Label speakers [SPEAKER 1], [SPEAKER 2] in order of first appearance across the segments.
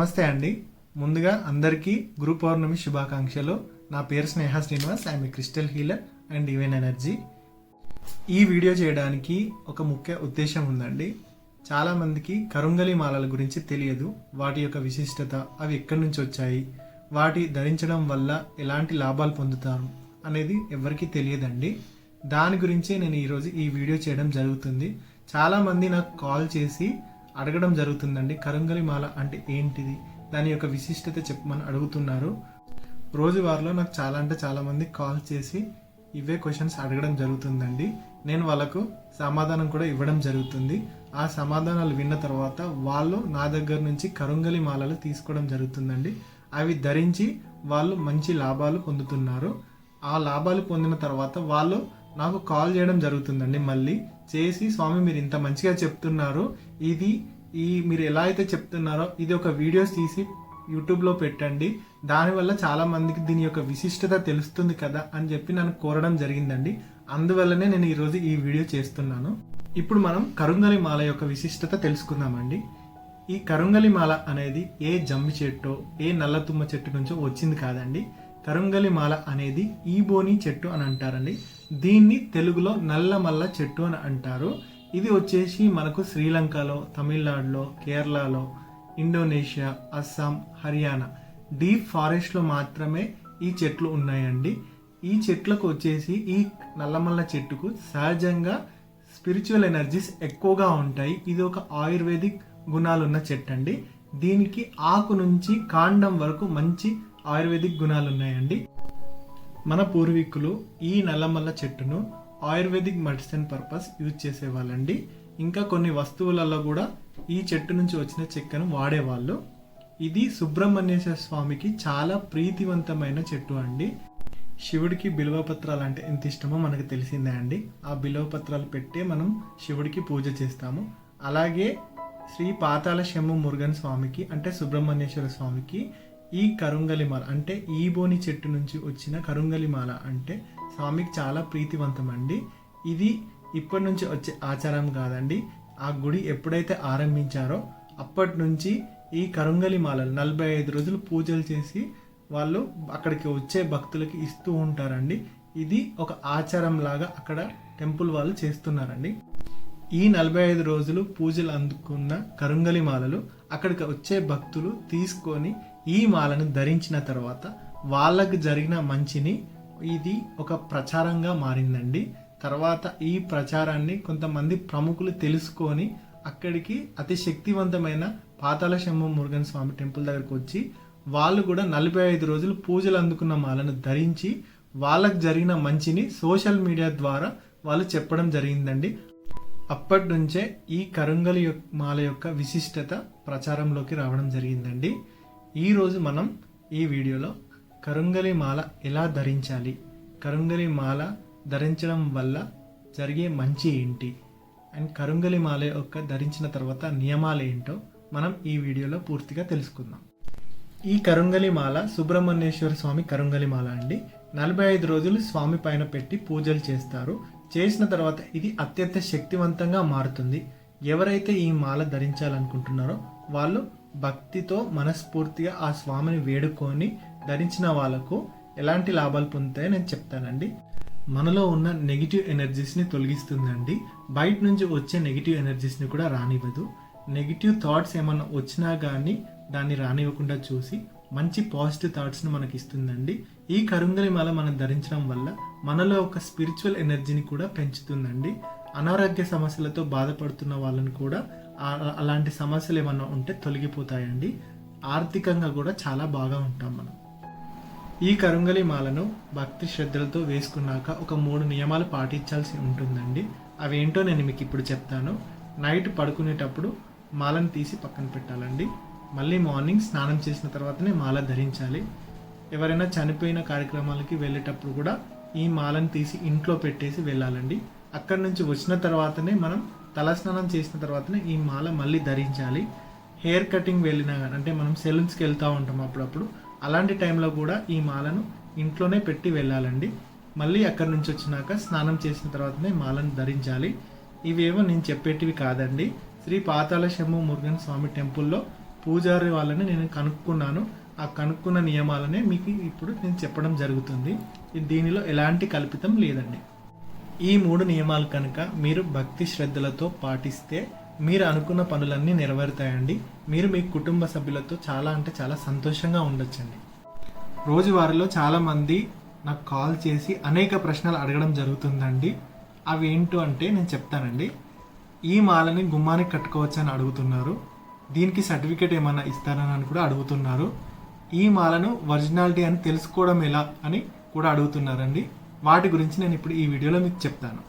[SPEAKER 1] నమస్తే అండి. ముందుగా అందరికీ గురు పౌర్ణమి శుభాకాంక్షలు. నా పేరు Sneha Srinivas I'm crystal healer and even energy. ఈ వీడియో చేయడానికి ఒక ముఖ్య ఉద్దేశం ఉందండి. చాలామందికి కరుంగలి మాలల గురించి తెలియదు. వాటి యొక్క విశిష్టత అవి ఎక్కడి నుంచి వచ్చాయి? వాటి ధరించడం వల్ల ఎలాంటి లాభాలు పొందుతారు అనేది ఎవరికీ తెలియదండి. దాని గురించే నేను ఈరోజు ఈ వీడియో చేయడం జరుగుతుంది. చాలామంది నాకు కాల్ చేసి అడగడం జరుగుతుందండి. కరంగలి మాల అంటే ఏంటిది? దాని యొక్క విశిష్టత చెప్పమని అడుగుతున్నారు. రోజువారీలో నాకు చాలా అంటే చాలామంది కాల్ చేసి ఇవే క్వశ్చన్స్ అడగడం జరుగుతుందండి. నేను వాళ్ళకు సమాధానం కూడా ఇవ్వడం జరుగుతుంది. ఆ సమాధానాలు విన్న తర్వాత వాళ్ళు నా దగ్గర నుంచి కరుంగలి మాలలు తీసుకోవడం జరుగుతుందండి. అవి ధరించి వాళ్ళు మంచి లాభాలు పొందుతున్నారు. ఆ లాభాలు పొందిన తర్వాత వాళ్ళు నాకు కాల్ చేయడం జరుగుతుందండి మళ్ళీ. చేసి స్వామి మీరు ఇంత మంచిగా చెప్తున్నారు. ఇది ఈ మీరు ఎలా అయితే చెప్తున్నారో ఇది ఒక వీడియోస్ తీసి యూట్యూబ్లో పెట్టండి. దానివల్ల చాలామందికి దీని యొక్క విశిష్టత తెలుస్తుంది కదా అని చెప్పి నన్ను కోరడం జరిగిందండి. అందువల్లనే నేను ఈరోజు ఈ వీడియో చేస్తున్నాను. ఇప్పుడు మనం కరుంగలి మాల యొక్క విశిష్టత తెలుసుకుందామండి. ఈ కరుంగలి మాల అనేది ఏ జమ్మి చెట్టో ఏ నల్ల తుమ్మ చెట్టు నుంచో వచ్చింది కాదండి. కరుంగలి మాల అనేది ఈబోని చెట్టు అని అంటారండి. దీన్ని తెలుగులో నల్లమల్ల చెట్టు అని అంటారు. ఇది వచ్చేసి మనకు శ్రీలంకలో తమిళనాడులో కేరళలో ఇండోనేషియా అస్సాం హర్యానా డీప్ ఫారెస్ట్లో మాత్రమే ఈ చెట్లు ఉన్నాయండి. ఈ చెట్లకు వచ్చేసి ఈ నల్లమల్ల చెట్టుకు సహజంగా స్పిరిచువల్ ఎనర్జీస్ ఎక్కువగా ఉంటాయి. ఇది ఒక ఆయుర్వేదిక్ గుణాలున్న చెట్టు అండి దీనికి ఆకు నుంచి కాండం వరకు మంచి ఆయుర్వేదిక్ గుణాలు ఉన్నాయండి మన పూర్వీకులు ఈ నల్లమల్ల చెట్టును ఆయుర్వేదిక్ మెడిసిన్ పర్పస్ యూజ్ చేసేవాళ్ళండి. ఇంకా కొన్ని వస్తువులలో కూడా ఈ చెట్టు నుంచి వచ్చిన చెక్కను వాడేవాళ్ళు. ఇది సుబ్రహ్మణ్యేశ్వర స్వామికి చాలా ప్రీతివంతమైన చెట్టు అండి. శివుడికి బిల్వపత్రాలు అంటే ఎంత ఇష్టమో మనకు తెలిసిందే అండి. ఆ బిల్వపత్రాలు పెట్టే మనం శివుడికి పూజ చేస్తాము. అలాగే శ్రీ పాతాళ శంభు మురుగన్ స్వామికి అంటే సుబ్రహ్మణ్యేశ్వర స్వామికి ఈ కరుంగలిమాల అంటే ఈ బోని చెట్టు నుంచి వచ్చిన కరుంగలిమాల అంటే స్వామికి చాలా ప్రీతివంతమండి. ఇది ఇప్పటి నుంచి వచ్చే ఆచారం కాదండి. ఆ గుడి ఎప్పుడైతే ఆరంభించారో అప్పటి నుంచి ఈ కరుంగలి మాలలు నలభై ఐదు రోజులు పూజలు చేసి వాళ్ళు అక్కడికి వచ్చే భక్తులకి ఇస్తూ ఉంటారండి. ఇది ఒక ఆచారం లాగా అక్కడ టెంపుల్ వాళ్ళు చేస్తున్నారండి. ఈ నలభై ఐదు రోజులు పూజలు అందుకున్న కరుంగలిమాలలు అక్కడికి వచ్చే భక్తులు తీసుకొని ఈ మాలను ధరించిన తర్వాత వాళ్ళకు జరిగిన మంచిని ఇది ఒక ప్రచారంగా మారిందండి. తర్వాత ఈ ప్రచారాన్ని కొంతమంది ప్రముఖులు తెలుసుకొని అక్కడికి అతి శక్తివంతమైన పాతాల శంభు మురుగన్ స్వామి టెంపుల్ దగ్గరకు వచ్చి వాళ్ళు కూడా నలభై ఐదు రోజులు పూజలు అందుకున్న మాలను ధరించి వాళ్ళకు జరిగిన మంచిని సోషల్ మీడియా ద్వారా వాళ్ళు చెప్పడం జరిగిందండి. అప్పటి నుంచే ఈ కరుంగలి మాల యొక్క విశిష్టత ప్రచారంలోకి రావడం జరిగిందండి. ఈరోజు మనం ఈ వీడియోలో కరుంగలి మాల ఎలా ధరించాలి? కరుంగలి మాల ధరించడం వల్ల జరిగే మంచి ఏంటి? అండ్ కరుంగలి మాల యొక్క ధరించిన తర్వాత నియమాలు ఏంటో మనం ఈ వీడియోలో పూర్తిగా తెలుసుకుందాం. ఈ కరుంగలి మాల సుబ్రహ్మణ్యేశ్వర స్వామి కరుంగలి మాల అండి. నలభై ఐదు రోజులు స్వామి పైన పెట్టి పూజలు చేస్తారు. చేసిన తర్వాత ఇది అత్యంత శక్తివంతంగా మారుతుంది. ఎవరైతే ఈ మాల ధరించాలనుకుంటున్నారో వాళ్ళు భక్తితో మనస్ఫూర్తిగా ఆ స్వామిని వేడుకొని ధరించిన వాళ్ళకు ఎలాంటి లాభాలు పొందుతాయో నేను చెప్తానండి. మనలో ఉన్న నెగిటివ్ ఎనర్జీస్ని తొలగిస్తుందండి. బయట నుంచి వచ్చే నెగిటివ్ ఎనర్జీస్ని కూడా రానివ్వదు. నెగిటివ్ థాట్స్ ఏమన్నా వచ్చినా కానీ దాన్ని రానివ్వకుండా చూసి మంచి పాజిటివ్ థాట్స్ని మనకి ఇస్తుందండి. ఈ కరుంగలి మాల మనం ధరించడం వల్ల మనలో ఒక స్పిరిచువల్ ఎనర్జీని కూడా పెంచుతుందండి. అనారోగ్య సమస్యలతో బాధపడుతున్న వాళ్ళని కూడా అలాంటి సమస్యలు ఏమన్నా ఉంటే తొలగిపోతాయండి. ఆర్థికంగా కూడా చాలా బాగా ఉంటాం మనం. ఈ కరుంగలి మాలను భక్తి శ్రద్ధలతో వేసుకున్నాక ఒక మూడు నియమాలు పాటించాల్సి ఉంటుందండి. అవేంటో నేను మీకు ఇప్పుడు చెప్తాను. నైట్ పడుకునేటప్పుడు మాలను తీసి పక్కన పెట్టాలండి. మళ్ళీ మార్నింగ్ స్నానం చేసిన తర్వాతనే మాల ధరించాలి. ఎవరైనా చనిపోయిన కార్యక్రమాలకి వెళ్ళేటప్పుడు కూడా ఈ మాలను తీసి ఇంట్లో పెట్టేసి వెళ్ళాలండి. అక్కడి నుంచి వచ్చిన తర్వాతనే మనం తలస్నానం చేసిన తర్వాతనే ఈ మాల మళ్ళీ ధరించాలి. హెయిర్ కటింగ్ వెళ్ళినా కానీ అంటే మనం సెలూన్స్కి వెళ్తూ ఉంటాం అప్పుడప్పుడు అలాంటి టైంలో కూడా ఈ మాలను ఇంట్లోనే పెట్టి వెళ్ళాలండి. మళ్ళీ అక్కడి నుంచి వచ్చినాక స్నానం చేసిన తర్వాతనే మాలను ధరించాలి. ఇవేవో నేను చెప్పేటివి కాదండి. శ్రీ పాతాళ శంభు మురుగన్ స్వామి టెంపుల్లో పూజారి వాళ్ళని నేను కనుక్కున్నాను. ఆ కనుక్కున్న నియమాలనే మీకు ఇప్పుడు నేను చెప్పడం జరుగుతుంది. దీనిలో ఎలాంటి కల్పితం లేదండి. ఈ మూడు నియమాలు కనుక మీరు భక్తి శ్రద్ధలతో పాటిస్తే మీరు అనుకున్న పనులన్నీ నెరవేరుతాయండి. మీరు మీ కుటుంబ సభ్యులతో చాలా అంటే చాలా సంతోషంగా ఉండొచ్చండి. రోజువారీలో చాలామంది నాకు కాల్ చేసి అనేక ప్రశ్నలు అడగడం జరుగుతుందండి. అవి ఏంటో అంటే నేను చెప్తానండి. ఈ మాలని గుమ్మానికి కట్టుకోవచ్చని అడుగుతున్నారు. దీనికి సర్టిఫికేట్ ఏమైనా ఇస్తారని అని కూడా అడుగుతున్నారు. ఈ మాలను ఒరిజినాలిటీ అని తెలుసుకోవడం ఎలా అని కూడా అడుగుతున్నారండి. వాటి గురించి నేను ఇప్పుడు ఈ వీడియోలో మీకు చెప్తాను.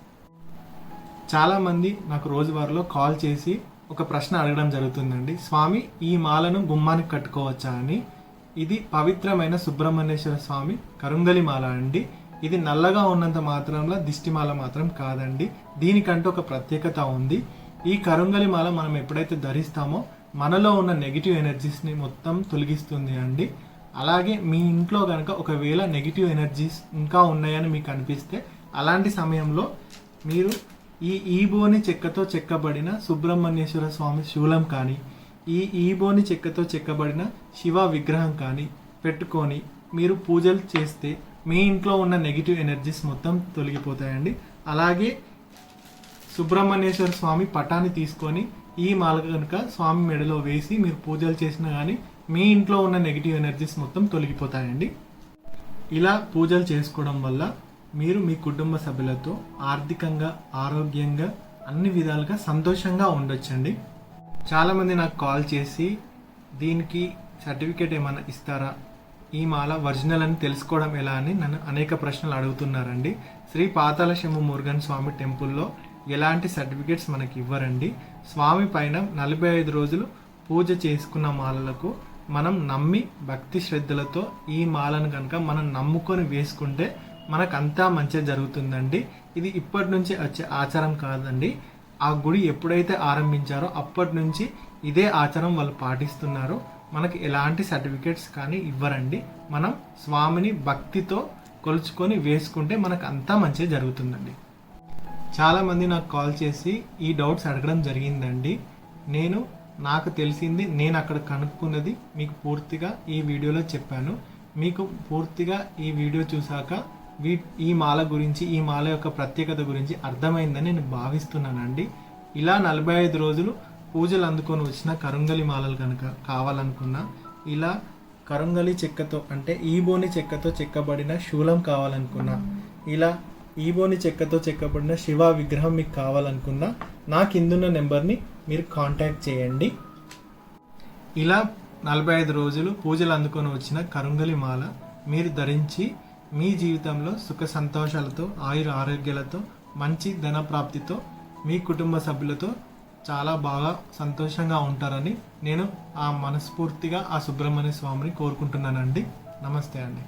[SPEAKER 1] చాలామంది నాకు రోజువారీలో కాల్ చేసి ఒక ప్రశ్న అడగడం జరుగుతుందండి. స్వామి ఈ మాలను గుమ్మానికి కట్టుకోవచ్చా అని ఇది పవిత్రమైన సుబ్రహ్మణ్యేశ్వర స్వామి కరుంగలి మాల అండి. ఇది నల్లగా ఉన్నంత మాత్రంలో దిష్టిమాల మాత్రం కాదండి. దీనికంటూ ఒక ప్రత్యేకత ఉంది. ఈ కరుంగలి మాల మనం ఎప్పుడైతే ధరిస్తామో మనలో ఉన్న నెగిటివ్ ఎనర్జీస్ని మొత్తం తొలగిస్తుంది అండి. అలాగే మీ ఇంట్లో కనుక ఒకవేళ నెగిటివ్ ఎనర్జీస్ ఇంకా ఉన్నాయని మీకు అనిపిస్తే అలాంటి సమయంలో మీరు ఈ ఈబోని చెక్కతో చెక్కబడిన సుబ్రహ్మణ్యేశ్వర స్వామి శూలం కానీ ఈ ఈబోని చెక్కతో చెక్కబడిన శివ విగ్రహం కానీ పెట్టుకొని మీరు పూజలు చేస్తే మీ ఇంట్లో ఉన్న నెగిటివ్ ఎనర్జీస్ మొత్తం తొలగిపోతాయండి. అలాగే సుబ్రహ్మణ్యేశ్వర స్వామి పటాన్ని తీసుకొని ఈ మాల కనుక స్వామి మెడలో వేసి మీరు పూజలు చేసినా కానీ మీ ఇంట్లో ఉన్న నెగిటివ్ ఎనర్జీస్ మొత్తం తొలగిపోతాయండి. ఇలా పూజలు చేసుకోవడం వల్ల మీరు మీ కుటుంబ సభ్యులతో ఆర్థికంగా ఆరోగ్యంగా అన్ని విధాలుగా సంతోషంగా ఉండొచ్చండి. చాలామంది నాకు కాల్ చేసి దీనికి సర్టిఫికేట్ ఏమైనా ఇస్తారా? ఈ మాల ఒరిజినల్ అని తెలుసుకోవడం ఎలా? అని నన్ను అనేక ప్రశ్నలు అడుగుతున్నారండి. శ్రీ పాతాల శంభు మురుగన్ స్వామి టెంపుల్లో ఎలాంటి సర్టిఫికేట్స్ మనకి ఇవ్వరండి. స్వామి పైన నలభై ఐదు రోజులు పూజ చేసుకున్న మాలలకు మనం నమ్మి భక్తి శ్రద్ధలతో ఈ మాలను కనుక మనం నమ్ముకొని వేసుకుంటే మనకు అంతా మంచిగా జరుగుతుందండి. ఇది ఇప్పటి నుంచి వచ్చే ఆచారం కాదండి. ఆ గుడి ఎప్పుడైతే ఆరంభించారో అప్పటి నుంచి ఇదే ఆచారం వాళ్ళు పాటిస్తున్నారు. మనకి ఎలాంటి సర్టిఫికేట్స్ కానీ ఇవ్వరండి. మనం స్వామిని భక్తితో కొలుచుకొని వేసుకుంటే మనకు అంతా మంచి జరుగుతుందండి. చాలామంది నాకు కాల్ చేసి ఈ డౌట్స్ అడగడం జరిగిందండి. నేను నాకు తెలిసింది నేను అక్కడ కనుక్కున్నది మీకు పూర్తిగా ఈ వీడియోలో చెప్పాను. మీకు పూర్తిగా ఈ వీడియో చూసాక వీ ఈ మాల గురించి ఈ మాల యొక్క ప్రత్యేకత గురించి అర్థమైందని నేను భావిస్తున్నానండి. ఇలా నలభై ఐదు రోజులు పూజలు అందుకొని వచ్చిన కరుంగలి మాలలు కనుక కావాలనుకున్నా ఇలా కరుంగలి చెక్కతో అంటే ఈబోని చెక్కతో చెక్కబడిన శూలం కావాలనుకున్నా ఇలా ఈబోని చెక్కతో చెక్కబడిన శివ విగ్రహం మీకు కావాలనుకున్నా నా కిందున్న నెంబర్ని మీరు కాంటాక్ట్ చేయండి. ఇలా నలభై ఐదు రోజులు పూజలు అందుకొని వచ్చిన కరుంగలి మాల మీరు ధరించి మీ జీవితంలో సుఖ సంతోషాలతో ఆయుర ఆరోగ్యాలతో మంచి ధన ప్రాప్తితో మీ కుటుంబ సభ్యులతో చాలా బాగా సంతోషంగా ఉంటారని నేను ఆ మనస్ఫూర్తిగా ఆ సుబ్రహ్మణ్య స్వామిని కోరుకుంటున్నానండి. నమస్తే అండి.